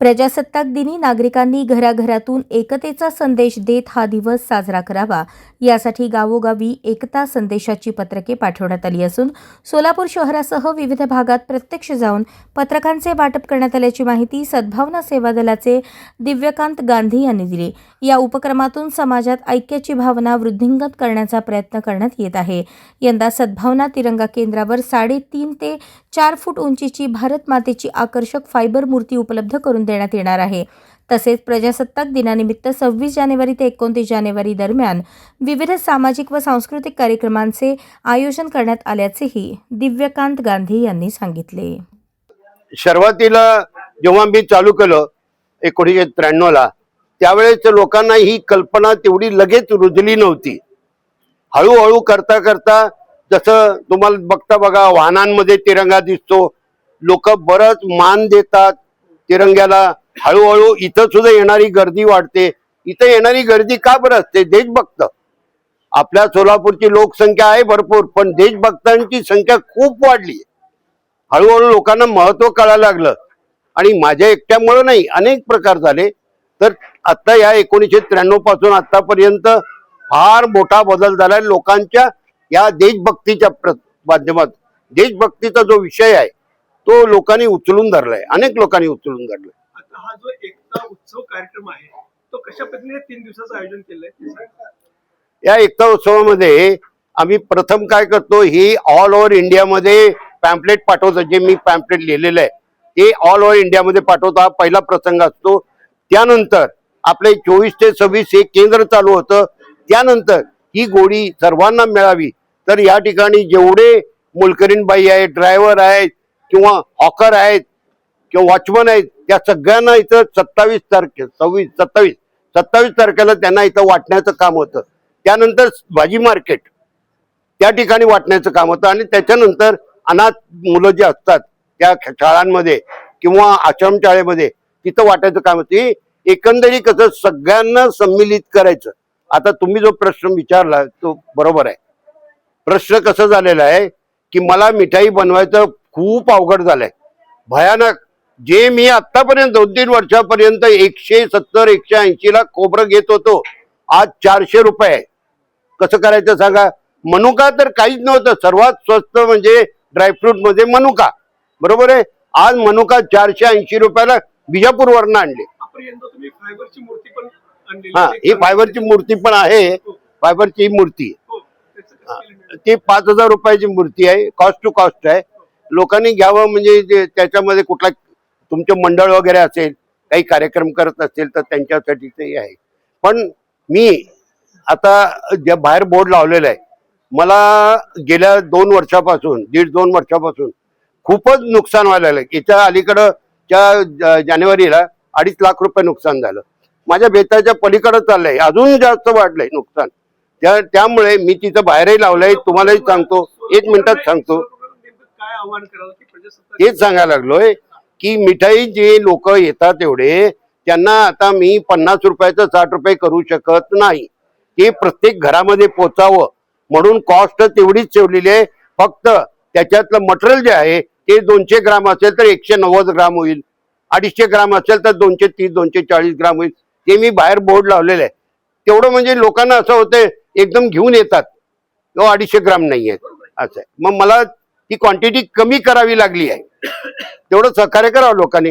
प्रजासत्ताक दिनी नागरिकांनी घराघरातून एकतेचा संदेश देत हा दिवस साजरा करावा. यासाठी गावोगावी एकता संदेशाची पत्रके पाठवण्यात आली असून सोलापूर शहरासह विविध भागात प्रत्यक्ष जाऊन पत्रकांचे वाटप करण्यात आल्याची माहिती सद्भावना सेवा दलाचे दिव्यकांत गांधी यांनी दिली. या उपक्रमातून समाजात ऐक्याची भावना वृद्धिंगत करण्याचा प्रयत्न करण्यात येत आहे. यंदा सद्भावना तिरंगा केंद्रावर साडेतीन ते चार फूट उंचीची भारत मातेची आकर्षक फायबर मूर्ती उपलब्ध करून देण्यात येणार आहे. तसेच प्रजासत्ताक दिनानिमित्त सव्वीस जानेवारी ते एकोणतीस जानेवारी दरम्यान विविध सामाजिक व सांस्कृतिक कार्यक्रमांचे आयोजन करण्यात आल्याचेही दिव्यकांत गांधी यांनी सांगितले. सुरुवातीला जेव्हा मी चालू केलं एकोणीसशे त्र्याण्णवला त्यावेळेस लोकांना ही कल्पना तेवढी लगेच रुजली नव्हती. हळूहळू करता करता जसं तुम्हाला बघता बघा वाहनांमध्ये तिरंगा दिसतो लोक बरंच मान देतात तिरंग्याला हळूहळू इथं सुद्धा येणारी गर्दी वाढते. इथं येणारी गर्दी का बरं असते? देशभक्त. आपल्या सोलापूरची लोकसंख्या आहे भरपूर पण देशभक्तांची संख्या खूप वाढली. हळूहळू लोकांना महत्त्व कळायला लागलं. आणि माझ्या एकट्यामुळं नाही अनेक प्रकार झाले. तर आता या एकोणीसशे त्र्याण्णवपासून आतापर्यंत फार मोठा बदल झालाय लोकांच्या या देशभक्तीच्या माध्यमात देशभक्तीचा जो विषय आहे तो लोकांनी उचलून धरलाय अनेक लोकांनी उचलून धरलाय. आता हा जो एकता उत्सव कार्यक्रम आहे तो कशा पद्धतीने तीन दिवसाचं आयोजन केलंय. या एकता उत्सवामध्ये आम्ही प्रथम काय करतो ही ऑल ओव्हर इंडियामध्ये पॅम्पलेट पाठवतो जे मी पॅम्पलेट लिहिलेलं आहे. ते ऑल ओव्हर इंडियामध्ये पाठवतो हा पहिला प्रसंग असतो. त्यानंतर आपले चोवीस ते सव्वीस हे केंद्र चालू होतं. त्यानंतर ही गोडी सर्वांना मिळावी. तर या ठिकाणी जेवढे मोलकरीण बाई आहेत ड्रायव्हर आहेत किंवा हॉकर आहेत किंवा वॉचमन आहेत त्या सगळ्यांना इथं सत्तावीस तारखे सव्वीस सत्तावीस सत्तावीस तारखेला त्यांना इथं वाटण्याचं काम होतं. त्यानंतर भाजी मार्केट त्या ठिकाणी वाटण्याचं काम होतं आणि त्याच्यानंतर अनाथ मुलं जे असतात त्या शाळांमध्ये किंवा आश्रमशाळेमध्ये तिथं वाटायचं काम होतं. एकंदरीत कसं सगळ्यांना सम्मिलित करायचं. आता तुम्ही जो प्रश्न विचारला तो बरोबर आहे. प्रश्न कसं झालेला आहे की मला मिठाई बनवायचं खूप अवघड झालंय. भयानक. जे मी आतापर्यंत दोन तीन वर्षापर्यंत एकशे सत्तर एकशे ऐंशी ला खोबरं घेत होतो आज चारशे रुपये. कसं करायचं सांगा? मनुका तर काहीच नव्हतं. सर्वात स्वस्त म्हणजे ड्रायफ्रूटमध्ये मनुका. बरोबर आहे? आज मनुका चारशे ऐंशी रुपयाला बिजापूरवरनं आणले. आपण यंदा तुम्ही फायबरची मूर्ती पण हा आहे. ही फायबरची मूर्ती पण आहे. फायबरची ही मूर्ती हो? ती पाच हजार रुपयाची मूर्ती आहे. कॉस्ट टू कॉस्ट आहे. लोकांनी घ्यावं म्हणजे जे त्याच्यामध्ये कुठला तुमचे मंडळ वगैरे असेल काही कार्यक्रम करत असतील तर त्यांच्यासाठी ते आहे. पण मी आता ज्या बाहेर बोर्ड लावलेला आहे मला गेल्या दोन वर्षापासून दीड दोन वर्षापासून खूपच नुकसान व्हायला लागलं. याच्या अलीकडं त्या ज- जानेवारीला अडीच लाख रुपये नुकसान झालं. माझ्या बेताच्या पलीकडं चाललंय. अजून जास्त वाढलंय नुकसान. त्या त्यामुळे मी तिथं बाहेरही लावलंय तुम्हालाही सांगतो एक मिनिटात सांगतो. हेच सांगायला लागलोय की मिठाई जे लोक येतात एवढे त्यांना आता मी पन्नास रुपयाचं साठ रुपये करू शकत नाही. ते प्रत्येक घरामध्ये पोचावं. म्हणून कॉस्ट तेवढीच ठेवलेली आहे. फक्त त्याच्यातलं मटेरियल जे आहे ते दोनशे ग्राम असेल तर एकशे नव्वद ग्राम होईल. अडीचशे ग्राम असेल तर दोनशे तीस दोनशे चाळीस ग्राम होईल. ते मी बाहेर बोर्ड लावलेलं आहे. तेवढं म्हणजे लोकांना असं होतंय एकदम घेऊन येतात. तो अडीचशे ग्राम नाही आहे असं आहे. मग मला ती क्वांटिटी कमी करावी लागली आहे. तेवढं सहकार्य करावं लोकांनी.